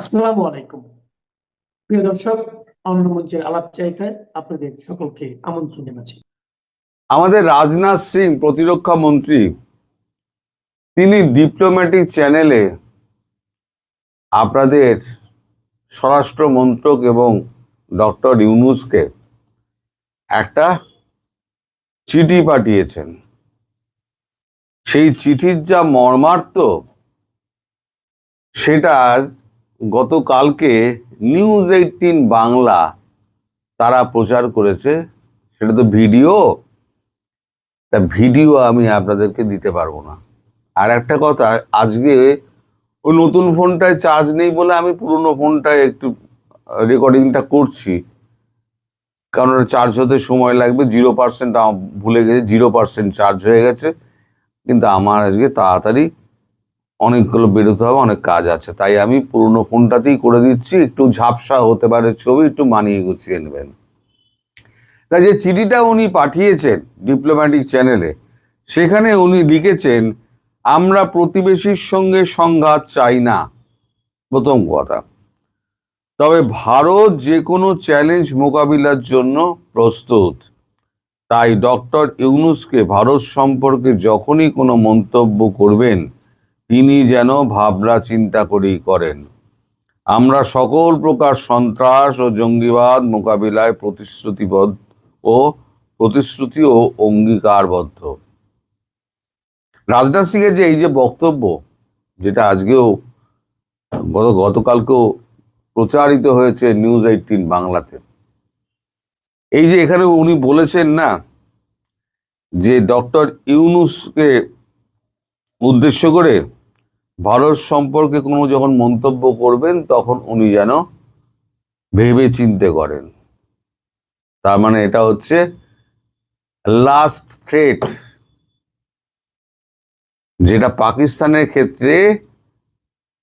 আসসালামু আলাইকুম। প্রিয় দর্শক আলাপ চাইতে আপনাদের সকলকে আমন্ত্রণ জানাচ্ছি। আমাদের রাজনাথ সিং প্রতিরক্ষা মন্ত্রী, তিনি ডিপ্লোম্যাটিক চ্যানেলে আপনাদের স্বরাষ্ট্র মন্ত্রক এবং ডক্টর ইউনুসকে একটা চিঠি পাঠিয়েছেন। সেই চিঠির যা মর্মার্থ, সেটা গতকালকে নিউজ এইটিন বাংলা তারা প্রচার করেছে। সেটা তো ভিডিও। তা ভিডিও আমি আপনাদেরকে দিতে পারব না। আর একটা কথা, আজকে ওই নতুন ফোনটায় চার্জ নেই বলে আমি পুরনো ফোনটায় একটু রেকর্ডিংটা করছি। কারণ চার্জ হতে সময় লাগবে জিরো পার্সেন্ট ভুলে গেছে জিরো পার্সেন্ট চার্জ হয়ে গেছে। কিন্তু আমার আজকে তাড়াতাড়ি অনেকগুলো বেরোতে হবে, অনেক কাজ আছে। তাই আমি পুরনো ফোনটাতেই করে দিচ্ছি, একটু ঝাপসা হতে পারে ছবি, একটু মানিয়ে গুছিয়ে নেবেন। তাই যে চিঠিটা উনি পাঠিয়েছেন ডিপ্লোম্যাটিক চ্যানেলে সেখানে উনি লিখেছেন, আমরা প্রতিবেশীর সঙ্গে সংঘাত চাই না। প্রথম কথা। তবে ভারত যে কোনো চ্যালেঞ্জ মোকাবিলার জন্য প্রস্তুত। তাই ডক্টর ইউনুসকে ভারত সম্পর্কে যখনই কোনো মন্তব্য করবেন তিনি যেন ভাবনা চিন্তা করেই করেন। আমরা সকল প্রকার সন্ত্রাস ও জঙ্গিবাদ মোকাবিলায় প্রতিশ্রুতিবদ্ধ ও প্রতিশ্রুতি ও অঙ্গীকারবদ্ধ। রাজনাথ সিং এর যে এই যে বক্তব্য, যেটা আজকেও গত, গতকালকেও প্রচারিত হয়েছে নিউজ এইটিন বাংলাতে, এই যে এখানে উনি বলেছেন না যে ডক্টর ইউনুসকে উদ্দেশ্য করে ভারত সম্পর্কে কোনো যখন মন্তব্য করবেন, তখন উনি যেন ভেবে চিনতে করেন। তার মানে এটা হচ্ছে লাস্ট থ্রেট যেটা পাকিস্তানের ক্ষেত্রে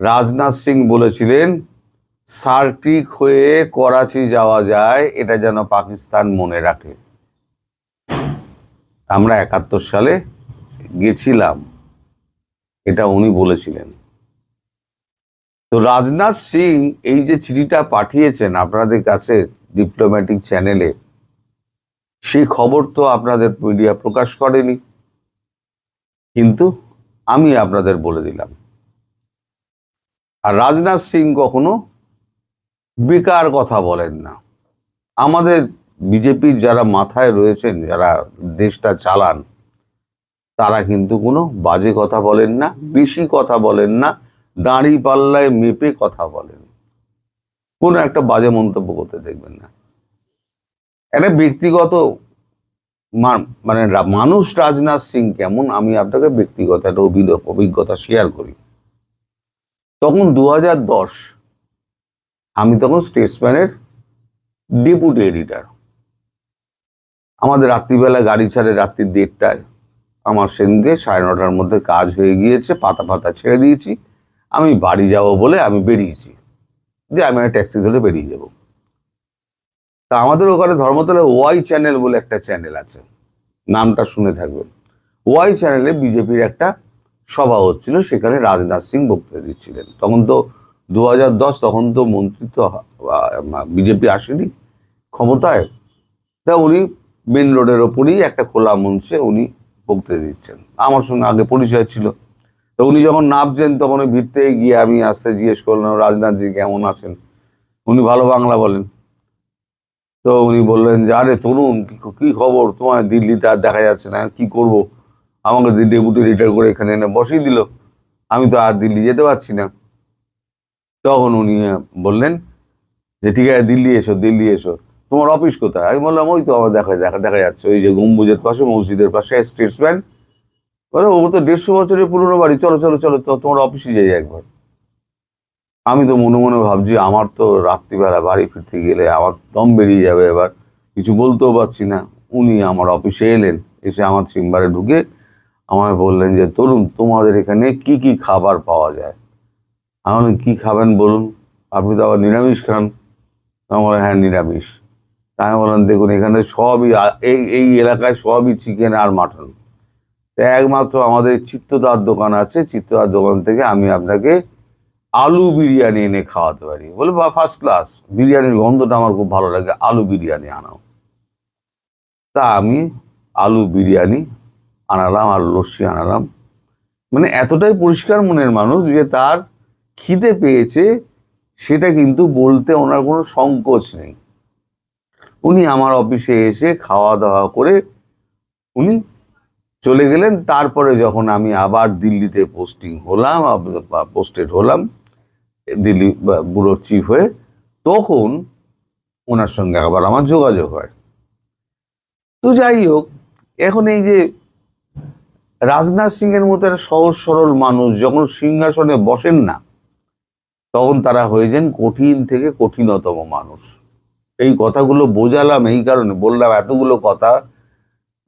রাজনাথ সিং বলেছিলেন সার্কিক হয়ে করাচি যাওয়া যায়, এটা যেন পাকিস্তান মনে রাখে। আমরা একাত্তর সালে গেছিলাম। এটা উনি বলেছিলেন। তো রাজনাথ সিং এই যে চিঠিটা পাঠিয়েছেন আপনাদের কাছে ডিপ্লোম্যাটিক চ্যানেলে সেই খবর তো আপনাদের মিডিয়া প্রকাশ করেনি। কিন্তু আমি আপনাদের বলে দিলাম। আর রাজনাথ সিং কখনো বেকার কথা বলেন না। আমাদের বিজেপির যারা মাথায় রয়েছেন, যারা দেশটা চালান তারা কিন্তু কোনো বাজে কথা বলেন না, বেশি কথা বলেন না, দাঁড়ি পাল্লায় মেপে কথা বলেন। কোনো একটা বাজে মন্তব্য করতে দেখবেন না। একটা ব্যক্তিগত মানে মানুষ রাজনাথ সিং কেমন, আমি আপনাকে ব্যক্তিগত একটা অভিজ্ঞতা শেয়ার করি। তখন দু আমি তখন স্টেটসম্যানের ডেপুটি এডিটার আমাদের রাত্রিবেলা গাড়ি ছাড়ে রাত্রি দেড়টায়। আমার সেদিনকে সাড়ে নটার মধ্যে কাজ হয়ে গিয়েছে, পাতা পাতা ছেড়ে দিয়েছি। আমি বাড়ি যাব বলে আমি বেরিয়েছি। যে আমি একটা ট্যাক্সি ধরে বেরিয়ে যাব। তা আমাদের ওখানে ধর্মতলা ওয়াই চ্যানেল বলে একটা চ্যানেল আছে। নামটা শুনে থাকবেন ওয়াই চ্যানেলে বিজেপির একটা সভা হচ্ছিল, সেখানে রাজনাথ সিং বক্তৃতা দিচ্ছিলেন। তখন তো দু তখন তো মন্ত্রী তো বিজেপি আসেনি ক্ষমতায়। তা উনি মেন রোডের ওপরেই একটা খোলা মঞ্চে উনি বক্তৃতা দিচ্ছেন। আমার সঙ্গে আগে পরিচয় ছিল। তো উনি যখন নামছেন, তখন ওই ভিড়তে গিয়ে আমি আসতে জিজ্ঞেস করলাম, রাজনাথজি কেমন আছেন? উনি ভালো বাংলা বলেন। তো উনি বললেন, যে আরে তরুণ, কি কি খবর? তোমার দিল্লিতে আর দেখা যাচ্ছে না কি করব? আমাকে ডেপুটি রিটায়ার করে এখানে এনে বসিয়ে দিল। আমি তো আর দিল্লি যেতে পারছি না। তখন উনি বললেন যে, ঠিক আছে, দিল্লি এসো দিল্লি এসো। তোমার অফিস কোথায়? আমি বললাম, ওই তো আবার দেখা দেখা দেখা যাচ্ছে। ওই যে গম্বুজের পাশে, মসজিদের পাশে স্টেটসম্যান বলে ও তো দেড়শো বছরের পুরনো বাড়ি। চলো চলো চলো তোমার অফিসে যাই একবার। আমি তো মনে মনে ভাবছি, আমার তো রাত্রিবেলা বাড়ি ফিরতে গেলে আমার দম বেরিয়ে যাবে এবার। কিছু বলতেও পারছি না। উনি আমার অফিসে এলেন, এসে আমার চেম্বারে ঢুকে আমায় বললেন যে, তরুণ, তোমাদের এখানে কি কি খাবার পাওয়া যায়? আমি কি খাবেন বলুন? আপনি তো আবার নিরামিষ খান? আমি বললাম হ্যাঁ নিরামিষ। আমি বললাম দেখুন, এখানে সবই এই এই এলাকায় সবই চিকেন আর মাটন একমাত্র আমাদের চিত্তদার দোকান আছে চিত্তদার দোকান থেকে আমি আপনাকে আলু বিরিয়ানি এনে খাওয়াতে পারি। বলে বা ফার্স্ট ক্লাস বিরিয়ানির গন্ধটা আমার খুব ভালো লাগে, আলু বিরিয়ানি আনাও। তা আমি আলু বিরিয়ানি আনালাম, আর লস্যি আনালাম। মানে এতটাই পরিষ্কার মনের মানুষ যে তার খিদে পেয়েছে, সেটা কিন্তু বলতে ওনার কোনো সংকোচ নেই। উনি আমার অফিসে এসে খাওয়া দাওয়া করে উনি চলে গেলেন। তারপরে যখন আমি আবার দিল্লিতে পোস্টিং হলাম পোস্টেড হলাম, দিল্লি ব্যুরো চিফ হয়ে, তখন ওনার সঙ্গে আবার আমার যোগাযোগ হয়। তো যাই হোক, এখন এই যে রাজনাথ সিং এর মতো একটা সহজ সরল মানুষ যখন সিংহাসনে বসেন না, তখন তারা হয়ে যান কঠিন থেকে কঠিনতম মানুষ। এই কথাগুলো বোঝালাম এই কারণে বললাম এতগুলো কথা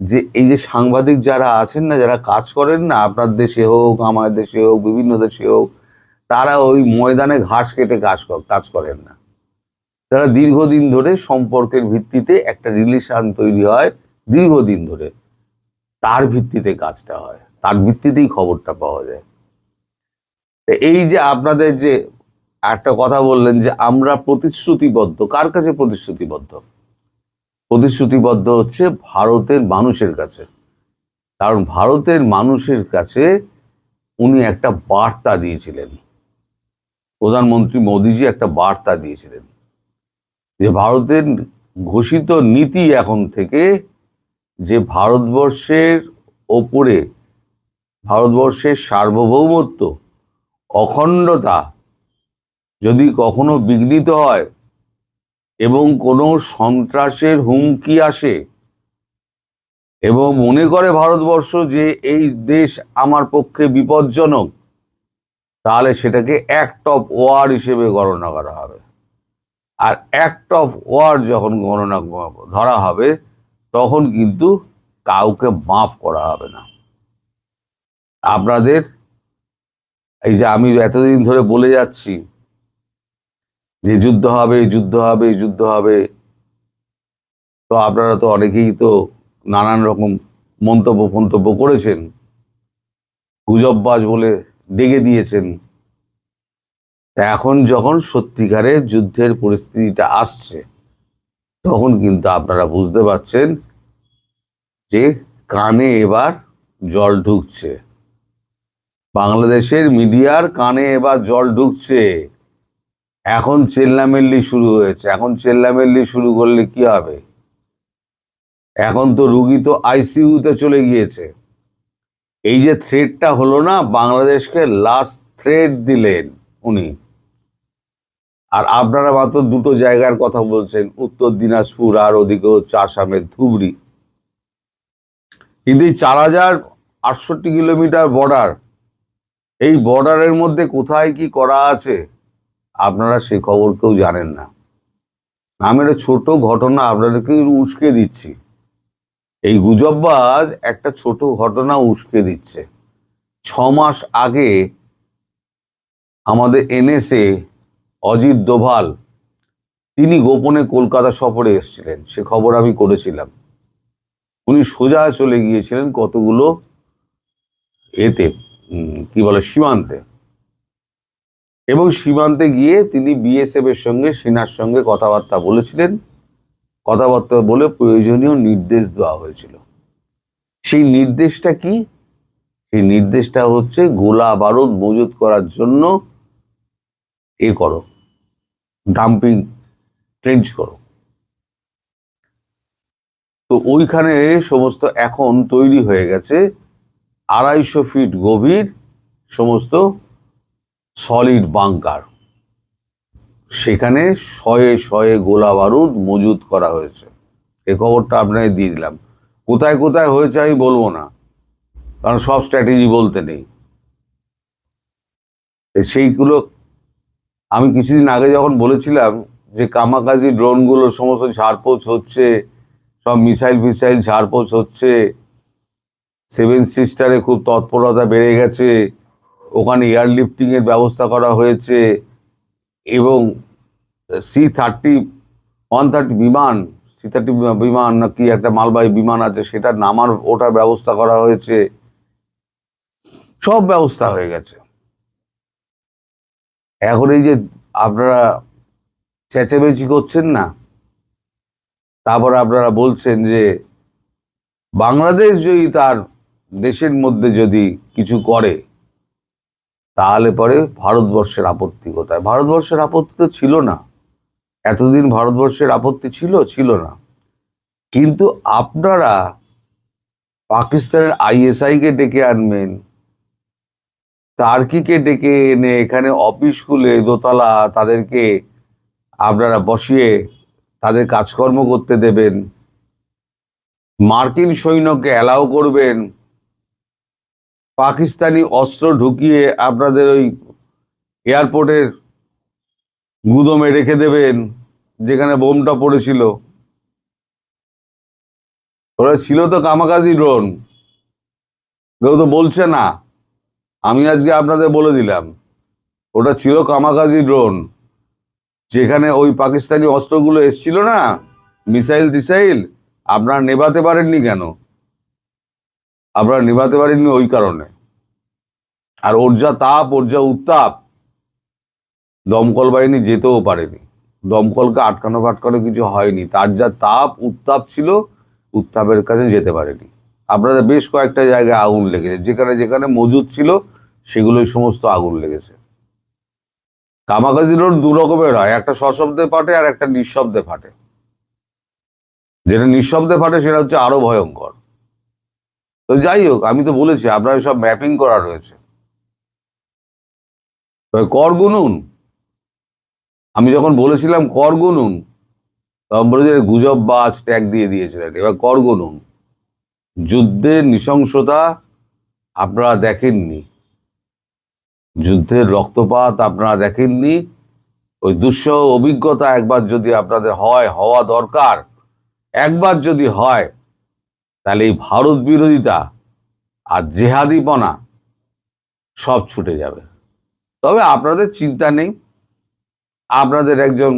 যে এই যে সাংবাদিক যারা আছেন না, যারা কাজ করেন না, আপনার দেশে হোক, আমার দেশে হোক, বিভিন্ন দেশে হোক, তারা ওই ময়দানে ঘাস কেটে কাজ কাজ করেন না। তারা দীর্ঘদিন ধরে সম্পর্কের ভিত্তিতে একটা রিলেশন তৈরি হয়, দীর্ঘদিন ধরে। তার ভিত্তিতে কাজটা হয়, তার ভিত্তিতেই খবরটা পাওয়া যায়। এই যে আপনাদের যে একটা কথা বললেন যে আমরা প্রতিশ্রুতিবদ্ধ। কার কাছে প্রতিশ্রুতিবদ্ধ? প্রতিশ্রুতিবদ্ধ হচ্ছে ভারতের মানুষের কাছে। কারণ ভারতের মানুষের কাছে উনি একটা বার্তা দিয়েছিলেন। প্রধানমন্ত্রী মোদিজি একটা বার্তা দিয়েছিলেন যে ভারতের ঘোষিত নীতি এখন থেকে যে ভারতবর্ষের ওপরে, ভারতবর্ষের সার্বভৌমত্ব, অখণ্ডতা যদি কখনো বিঘ্নিত হয় এবং কোনো সন্ত্রাসের হুমকি আসে এবং মনে করে ভারতবর্ষ যে এই দেশ আমার পক্ষে বিপজ্জনক, তাহলে সেটাকে অ্যাক্ট অফ ওয়ার হিসেবে গণনা করা হবে। আর অ্যাক্ট অফ ওয়ার যখন গণনা ধরা হবে, তখন কিন্তু কাউকে মাফ করা হবে না। আপনাদের, এই যে আমি এতদিন ধরে বলে যাচ্ছি যে যুদ্ধ হবে যুদ্ধ হবে যুদ্ধ হবে। তো আপনারা তো অনেকেই তো নানান রকম মন্তব্য ফন্তব্য করেছেন, গুজববাজ বলে ডেকে দিয়েছেন। এখন যখন সত্যিকারে যুদ্ধের পরিস্থিতিটা আসছে, তখন কিন্তু আপনারা বুঝতে পারছেন যে কানে এবার জল ঢুকছে। বাংলাদেশের মিডিয়ার কানে এবার জল ঢুকছে। এখন চেল্লামেল্লি শুরু হয়েছে, এখন চেল্লামেল্লি শুরু করলে কি হবে? এখন তো রুগী তো আইসিইউতে চলে গিয়েছে। এই যে থ্রেডটা হলো না, বাংলাদেশকে লাস্ট থ্রেড দিলেন উনি। আর আপনারা মাত্র দুটো জায়গার কথা বলছেন, উত্তর দিনাজপুর আর ওদিকে হচ্ছে আসামের ধুবড়ি। কিন্তু এই চার হাজার আটষট্টি কিলোমিটার বর্ডার এই বর্ডারের মধ্যে কোথায় কি করা আছে? আপনারা সে খবর কেউ জানেন না। আমি একটা ছোট ঘটনা আপনাদেরকে উস্কে দিচ্ছি। এই গুজববাজ একটা ছোট ঘটনা উস্কে দিচ্ছে। ছ মাস আগে আমাদের এনএসএ অজিত দোভাল, তিনি গোপনে কলকাতা সফরে এসেছিলেন। সে খবর আমি করেছিলাম। উনি সোজা চলে গিয়েছিলেন কতগুলো এতে কি বলে, সীমান্তে। এবং সীমান্তে গিয়ে তিনি বিএসএফ এর সঙ্গে, সেনার সঙ্গে কথাবার্তা বলেছিলেন। কথাবার্তা বলে প্রয়োজনীয় নির্দেশ দেওয়া হয়েছিল। সেই নির্দেশটা কি? সেই নির্দেশটা হচ্ছে গোলা বারুদ মজুত করার জন্য এ করো। ডাম্পিং, ট্রেঞ্চ করো। তো ওইখানে সমস্ত এখন তৈরি হয়ে গেছে আড়াইশো ফিট গভীর সমস্ত সলিড বাংকার। সেখানে শয়ে শয়ে গোলা বারুদ মজুত করা হয়েছে। এ খবরটা আপনাকে দিয়ে দিলাম। কোথায় কোথায় হয়েছে আমি বলব না, কারণ সব স্ট্র্যাটেজি বলতে নেই। সেইগুলো আমি কিছুদিন আগে যখন বলেছিলাম যে কামাকাজি ড্রোনগুলো সমস্ত ঝাড়পোছ হচ্ছে, সব মিসাইল ফিসাইল ঝাড়পোছ হচ্ছে, সেভেন সিস্টারে খুব তৎপরতা বেড়ে গেছে ওখানে এয়ারলিফটিং এর ব্যবস্থা করা হয়েছে এবং সি থার্টি ওয়ান থার্টি বিমান সি থার্টি বিমান নাকি একটা মালবাহী বিমান আছে, সেটা নামার ওটার ব্যবস্থা করা হয়েছে। সব ব্যবস্থা হয়ে গেছে। এখন এই যে আপনারা চেঁচেমেচি করছেন না, তারপর আপনারা বলছেন যে বাংলাদেশ যদি তার দেশের মধ্যে যদি কিছু করে তাহলে পরে ভারতবর্ষের আপত্তি কোথায়? ভারতবর্ষের আপত্তি তো ছিল না। এতদিন ভারতবর্ষের আপত্তি ছিল ছিল না। কিন্তু আপনারা পাকিস্তানের আইএসআই কে ডেকে আনবেন টার্কিকে ডেকে এনে এখানে অফিস খুলে দোতলা তাদেরকে আপনারা বসিয়ে তাদের কাজকর্ম করতে দেবেন, মার্কিন সৈন্যকে অ্যালাউ করবেন পাকিস্তানি অস্ত্র ঢুকিয়ে আপনাদের ওই এয়ারপোর্টের গুদমে রেখে দেবেন, যেখানে বোমটা পড়েছিল। ওরা ছিল তো কামাকাজি ড্রোন। কেউ তো বলছে না। আমি আজকে আপনাদের বলে দিলাম, ওটা ছিল কামাকাজি ড্রোন। যেখানে ওই পাকিস্তানি অস্ত্রগুলো এসছিল না মিসাইল টিসাইল আপনারা নেভাতে পারেননি কেন? আপনারা নেভাতে পারেননি ওই কারণে। আর ওর যা তাপ, ওর যা উত্তাপ, দমকল বাহিনী যেতেও পারেনি। দমকলকে আটকানো ফাটকানো কিছু হয়নি। তার যা তাপ, উত্তাপ ছিল, উত্তাপের কাছে যেতে পারেনি। আপনাদের বেশ কয়েকটা জায়গায় আগুন লেগেছে। যেখানে যেখানে মজুদ ছিল, সেগুলোই সমস্ত আগুন লেগেছে। কামাকাজি রোড দু রকমের হয়। একটা সশব্দে ফাটে আর একটা নিঃশব্দে ফাটে। যেটা নিঃশব্দে ফাটে, সেটা হচ্ছে আরও ভয়ঙ্কর। তো যাই হোক, আমি তো বলেছি, আপনার সব ম্যাপিং করা রয়েছে। কর গুনুন। আমি যখন বলেছিলাম কর গুনুন, তখন বলেছে গুজব বাজ ট্যাগ দিয়ে দিয়েছিলেন এবার কর গুনুন। যুদ্ধের নৃশংসতা আপনারা দেখেননি। যুদ্ধের রক্তপাত আপনারা দেখেননি। ওই দুঃসহ অভিজ্ঞতা একবার যদি আপনাদের হয়, হওয়া দরকার। একবার যদি হয় তাহলে এই ভারত বিরোধিতা আর জেহাদিপনা সব ছুটে যাবে। তবে আপনাদের চিন্তা নেই। আপনাদের একজন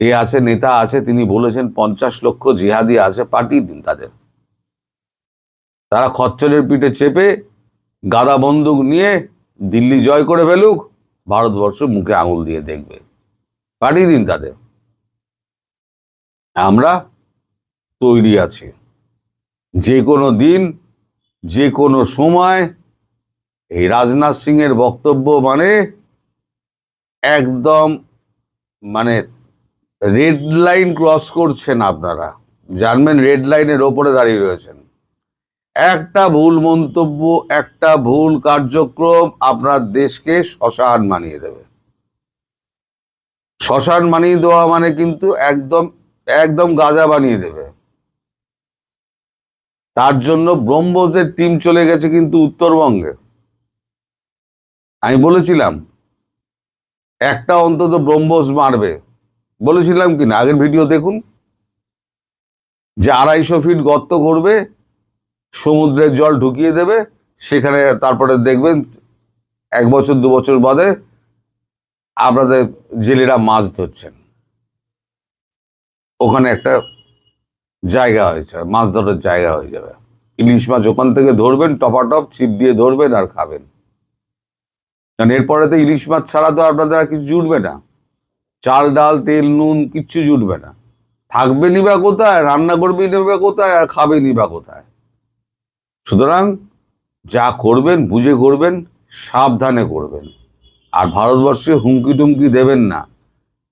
এ আছে, নেতা আছে, তিনি বলেছেন পঞ্চাশ লক্ষ জিহাদি আছে, পাঠিয়ে দিন তাদের। তারা খচ্চরের পিঠে চেপে গাদা বন্দুক নিয়ে দিল্লি জয় করে ফেলুক, ভারতবর্ষ মুখে আঙুল দিয়ে দেখবে। পাঠিয়ে দিন তাদের। আমরা তৈরি আছি। যে কোনো দিন, যে কোনো সময় এই রাজনাথ সিং এর বক্তব্য মানে একদম মানে রেড লাইন ক্রস করছেন আপনারা। জানবেন রেড লাইনের ওপরে দাঁড়িয়ে রয়েছেন। একটা ভুল মন্তব্য, একটা ভুল কার্যক্রম আপনার দেশকে শ্মশান মানিয়ে দেবে। শ্মশান মানিয়ে দেওয়া মানে কিন্তু একদম একদম গাজা বানিয়ে দেবে। তার জন্য ব্রহ্মসের টিম চলে গেছে কিন্তু উত্তরবঙ্গে। আমি বলেছিলাম, একটা অন্তত ব্রহ্মস মারবে। বলেছিলাম কি না? আগের ভিডিও দেখুন। যে আড়াইশো ফিট গর্ত করবে, সমুদ্রের জল ঢুকিয়ে দেবে, সেখানে তারপরে দেখবেন এক বছর, দু বছর বাদে আপনাদের জেলেরা মাছ ধরছেন। ওখানে একটা জায়গা হয়ে যাবে, মাছ ধরার জায়গা হয়ে যাবে। ইলিশ মাছ ওখান থেকে ধরবেন, টপাটপ, ছিপ দিয়ে ধরবেন আর খাবেন। কারণ এরপরে তো ইলিশ মাছ ছাড়া তো আপনাদের আর কিছু জুটবে না। চাল, ডাল, তেল, নুন কিচ্ছু জুটবে না। থাকবেনই বা কোথায়, রান্না করবেনই বা কোথায় আর খাবেনই বা কোথায়। সুতরাং যা করবেন, বুঝে করবেন, সাবধানে করবেন। আর ভারতবর্ষে হুমকি টুমকি দেবেন না।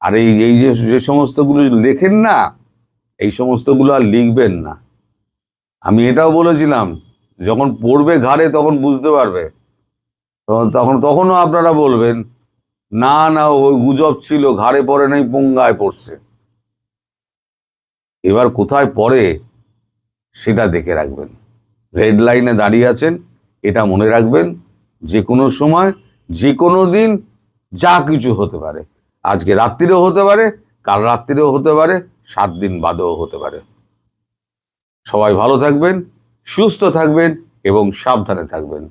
আর এই এই যে যে সমস্তগুলো লেখেন না এই সমস্তগুলো আর লিখবেন না। আমি এটাও বলেছিলাম, যখন পড়বে ঘাড়ে তখন বুঝতে পারবে। তখন তখন, তখনও আপনারা বলবেন, না না, ওই গুজব ছিল, ঘাড়ে পড়ে নাই, পঙ্গায় পড়ছে। এবার কোথায় পড়ে সেটা দেখে রাখবেন। রেড লাইনে দাঁড়িয়ে আছেন, এটা মনে রাখবেন, যে কোনো সময়, যে কোনো দিন যা কিছু হতে পারে। আজকে রাত্রিরেও হতে পারে, কাল রাত্রিরেও হতে পারে সাত দিন বাদেও হতে পারে। সবাই ভালো থাকবেন সুস্থ থাকবেন এবং সাবধানে থাকবেন।